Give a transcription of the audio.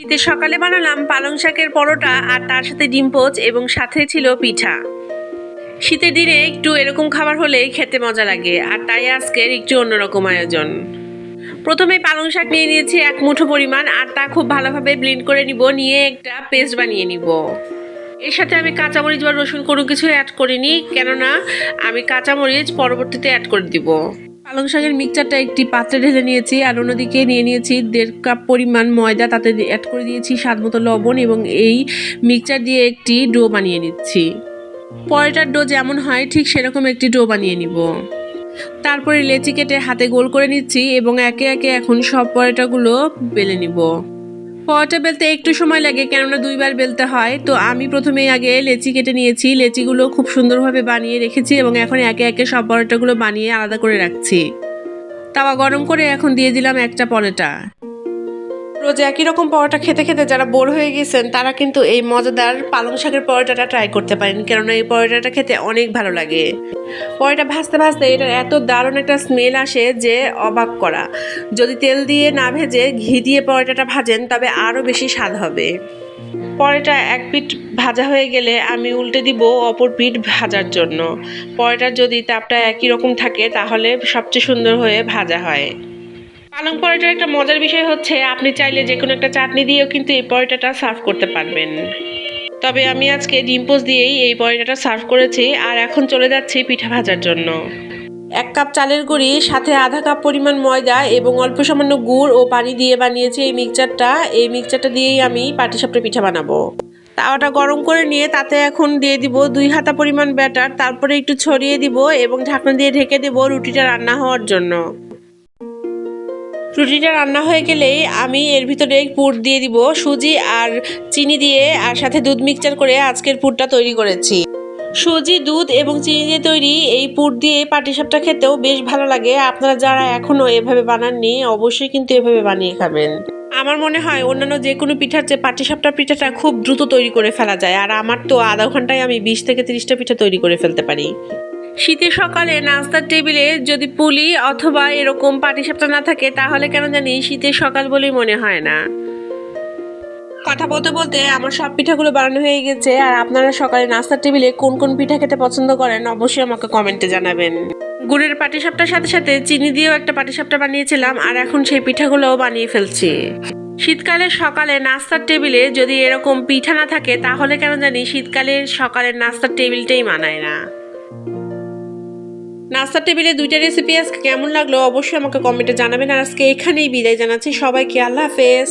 শীতের সকালে বানালাম পালং শাকের পরোটা আর তার সাথে ডিম পোচ এবং সাথে ছিল পিঠা। শীতের দিনে একটু এরকম খাবার হলে খেতে মজা লাগে, আর তাই আজকের একটু অন্যরকম আয়োজন। প্রথমে পালং শাক নিয়ে নিয়েছি এক মুঠো পরিমাণ, আর তা খুব ভালোভাবে ব্লেন্ড করে নিব, নিয়ে একটা পেস্ট বানিয়ে নিব। এর সাথে আমি কাঁচামরিচ বা রসুন কোনো কিছু অ্যাড করিনি, কেননা আমি কাঁচামরিচ পরবর্তীতে অ্যাড করে দিব। পালং শাকের মিক্সচারটা একটি পাত্রে ঢেলে নিয়েছি আর অন্যদিকে নিয়ে নিয়েছি দেড় কাপ পরিমাণ ময়দা, তাতে অ্যাড করে দিয়েছি স্বাদ মতো লবণ এবং এই মিক্সচার দিয়ে একটি ডো বানিয়ে নিচ্ছি। পরেটার ডো যেমন হয়, ঠিক সেরকম একটি ডো বানিয়ে নিব। তারপরে লেচি কেটে হাতে গোল করে নিচ্ছি এবং একে একে এখন সব পরোটাগুলো বেলে নিব। পরোটা বেলতে একটু সময় লাগে, কেননা দুইবার বেলতে হয়। তো আমি প্রথমেই আগে লেচি কেটে নিয়েছি। লেচিগুলো খুব সুন্দরভাবে বানিয়ে রেখেছি এবং এখন একে একে সব পরোটাগুলো বানিয়ে আলাদা করে রাখছি। তাওয়া গরম করে এখন দিয়ে দিলাম একটা পরোটা। রোজ একই রকম পরোটা খেতে খেতে যারা বোর হয়ে গেছেন, তারা কিন্তু এই মজাদার পালং শাকের পরোটাটা ট্রাই করতে পারেন। কেননা এই পরোটাটা খেতে অনেক ভালো লাগে। পরোটা ভাজতে ভাজতে এটার এত দারুণ একটা স্মেল আসে যে অবাক করা। যদি তেল দিয়ে না ভেজে ঘি দিয়ে পরোটাটা ভাজেন, তবে আরও বেশি স্বাদ হবে। পরোটা এক পিঠ ভাজা হয়ে গেলে আমি উল্টে দিব অপর পিঠ ভাজার জন্য। পরোটার যদি তাপটা একই রকম থাকে, তাহলে সবচেয়ে সুন্দর হয়ে ভাজা হয়। পালং পরোটার একটা মজার বিষয় হচ্ছে, আপনি চাইলে যে কোনো একটা চাটনি দিয়েও কিন্তু এই পরোটাটা সার্ভ করতে পারবেন। তবে আমি আজকে ডিম পোচ দিয়েই এই পরোটাটা সার্ভ করেছি আর এখন চলে যাচ্ছি পিঠা ভাজার জন্য। এক কাপ চালের গুঁড়ি, সাথে আধা কাপ পরিমাণ ময়দা এবং অল্প সামান্য গুড় ও পানি দিয়ে বানিয়েছি এই মিক্সচারটা। এই মিক্সচারটা দিয়েই আমি পাটিসাপটা পিঠা বানাবো। তাওয়াটা গরম করে নিয়ে তাতে এখন দিয়ে দিব দুই হাতা পরিমাণ ব্যাটার, তারপরে একটু ছড়িয়ে দিব এবং ঢাকনা দিয়ে ঢেকে দেব রুটিটা রান্না হওয়ার জন্য। রুটিটা রান্না হয়ে গেলেই আমি এর ভিতরে পুর দিয়ে দিব, সুজি আর চিনি দিয়ে, আর সাথে দুধ মিক্সচার করে আজকের পুরটা তৈরি করেছি। সুজি, দুধ এবং চিনি দিয়ে তৈরি এই পুর দিয়ে পাটিসাপটা খেতেও বেশ ভালো লাগে। আপনারা যারা এখনও এভাবে বানাননি, অবশ্যই কিন্তু এভাবে বানিয়ে খাবেন। আমার মনে হয় অন্যান্য যে কোনো পিঠার চেয়ে পাটিসাপটা পিঠাটা খুব দ্রুত তৈরি করে ফেলা যায়, আর আমার তো আধা ঘন্টায় আমি বিশ থেকে তিরিশটা পিঠা তৈরি করে ফেলতে পারি। শীতের সকালে নাস্তার টেবিলে যদি পুলি অথবা এরকম পাটিসাপটা না থাকে, তাহলে কেন জানি শীতের সকাল বলেই মনে হয় না। কথা বলতে বলতে আমার সব পিঠাগুলো বানানো হয়ে গেছে, আর আপনারা সকালে নাস্তার টেবিলে কোন কোন পিঠা খেতে পছন্দ করেন অবশ্যই আমাকে কমেন্টে জানাবেন। গুড়ের পাটিসাপটার সাথে সাথে চিনি দিয়েও একটা পাটিসাপটা বানিয়েছিলাম, আর এখন সেই পিঠাগুলোও বানিয়ে ফেলছি। শীতকালে সকালে নাস্তার টেবিলে যদি এরকম পিঠা না থাকে, তাহলে কেন জানি শীতকালে সকালের নাস্তার টেবিলটাই মানায় না। নাস্তার টেবিলে দুইটা রেসিপি আজকে কেমন লাগল অবশ্যই আমাকে কমেন্টে জানাবেন। আর আজকে এখানেই বিদায় জানাচ্ছি। সবাইকে আল্লাহ হাফেজ।